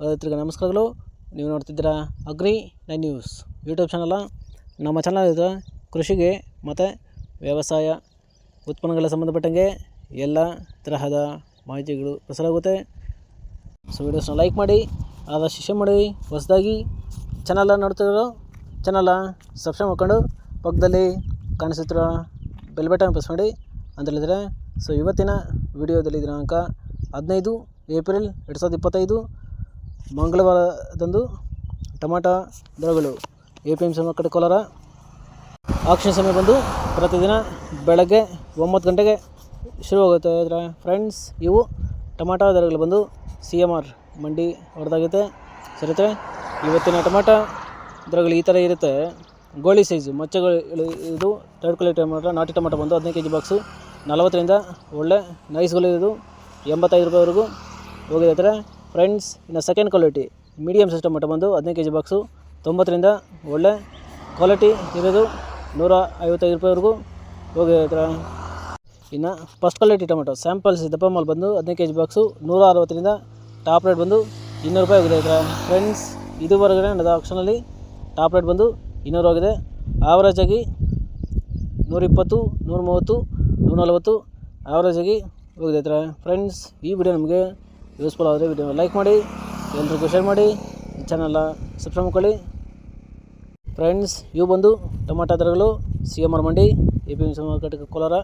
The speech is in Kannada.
ರೈತರಿಗೆ ನಮಸ್ಕಾರಗಳು. ನೀವು ನೋಡ್ತಿದ್ದೀರಾ agri nine news YouTube channel. ನಮ್ಮ ಚಾನಲ್ ಕೃಷಿಗೆ ಮತ್ತು ವ್ಯವಸಾಯ ಉತ್ಪನ್ನಗಳ ಸಂಬಂಧಪಟ್ಟಂಗೆ ಎಲ್ಲ ತರಹದ ಮಾಹಿತಿಗಳು ಪ್ರಸಾರವಾಗುತ್ತೆ. ಸೊ ವೀಡಿಯೋಸ್ನ ಲೈಕ್ ಮಾಡಿ, ಆದಷ್ಟು ಶೇರ್ ಮಾಡಿ, ಹೊಸದಾಗಿ ಚಾನಲ ನೋಡ್ತಿರೋ ಚಾನಲ ಸಬ್ಸ್ಕ್ರೈಬ್ ಮಾಡ್ಕೊಂಡು ಪಕ್ಕದಲ್ಲಿ ಕಾಣಿಸುತ್ತಿರೋ ಬೆಲ್ ಬಟನ್ ಪ್ರೆಸ್ ಮಾಡಿ. ಅಂತ ಹೇಳಿದರೆ ಸೊ ಇವತ್ತಿನ ವಿಡಿಯೋದಲ್ಲಿ ದಿನಾಂಕ ಹದಿನೈದು ಏಪ್ರಿಲ್ ಎರಡು ಸಾವಿರದ ಇಪ್ಪತ್ತೈದು. ಮಂಗಳವಾರದಂದು ಟೊಮಾಟೊ ದರಗಳು A P M C market Kolar. Auction ಸಮಯ ಬಂದು ಪ್ರತಿದಿನ ಬೆಳಗ್ಗೆ ಒಂಬತ್ತು ಗಂಟೆಗೆ ಶುರುವಾಗುತ್ತೆ ಅದರ ಫ್ರೆಂಡ್ಸ್ ಇವು ಟೊಮಾಟೊ ದರಗಳು ಬಂದು ಸಿ ಎಂ ಆರ್ ಮಂಡಿ ಹೊಡೆದಾಗುತ್ತೆ ಸರಿತೆ ಇವತ್ತಿನ ಟೊಮಾಟೊ ದರಗಳು ಈ ಥರ ಇರುತ್ತೆ. ಗೋಳಿ ಸೈಜು ಮಚ್ಚೆಗಳು ಇದು ತರ್ಡ್ ಕ್ವಾಲಿಟಿ ಟೊಮಾಟೊ, ನಾಟಿ ಟೊಮಾಟೊ ಬಂದು ಹದಿನೈದು ಕೆ ಜಿ ಬಾಕ್ಸು ನಲವತ್ತರಿಂದ ಒಳ್ಳೆ ನೈಸ್ಗಳು ಇದು. ಎಂಬತ್ತೈದು ರೂಪಾಯಿವರೆಗೂ ಹೋಗಿದೆ ಫ್ರೆಂಡ್ಸ್, ಇನ್ನು ಸೆಕೆಂಡ್ ಕ್ವಾಲಿಟಿ ಮೀಡಿಯಮ್ ಸಿಸ್ಟಮ್ ಮಟ್ಟ ಬಂದು ಹದಿನೈದು ಕೆ ಜಿ ಬಾಕ್ಸು ತೊಂಬತ್ತರಿಂದ ಒಳ್ಳೆ ಕ್ವಾಲಿಟಿ ಇರೋದು ನೂರ ಐವತ್ತೈದು ರೂಪಾಯಿವರೆಗೂ ಥರ ಇನ್ನು ಫಸ್ಟ್ ಕ್ವಾಲಿಟಿ ಟೊಮೆಟೊ ಸ್ಯಾಂಪಲ್ಸ್ ದಪ್ಪ ಮಾಲ್ ಬಂದು ಹದಿನೈದು ಕೆ ಜಿ ಬಾಕ್ಸು ನೂರ ಅರವತ್ತರಿಂದ ಟಾಪ್ ರೇಟ್ ಬಂದು ಇನ್ನೂರು ರೂಪಾಯಿ ಹೋಗಿದೆ ಫ್ರೆಂಡ್ಸ್ ಇದುವರೆಗೆ ನಡೆದ ಆಪ್ಷನಲ್ಲಿ ಟಾಪ್ ರೇಟ್ ಬಂದು ಇನ್ನೂರು ಹೋಗಿದೆ. ಆವರೇಜ್ ಆಗಿ ನೂರಿಪ್ಪತ್ತು ನೂರ ಮೂವತ್ತು ನೂರ ನಲವತ್ತು ಆವರೇಜ್ ಆಗಿ ಹೋಗಿದೆ ಫ್ರೆಂಡ್ಸ್, ಈ ವಿಡಿಯೋ ನಮಗೆ ಯೂಸ್ಫುಲ್ ಆದರೆ ವಿಡಿಯೋ ಲೈಕ್ ಮಾಡಿ, ಎಲ್ರಿಗೂ ಶೇರ್ ಮಾಡಿ ಚಾನಲ್ನ ಸಬ್ಸ್ಕ್ರೈಬ್ ಮಾಡ್ಕೊಳ್ಳಿ. ಫ್ರೆಂಡ್ಸ್ ಇವು ಬಂದು ಟೊಮಾಟೊ ದರಗಳು C M R Mandi A P M C market Kolar.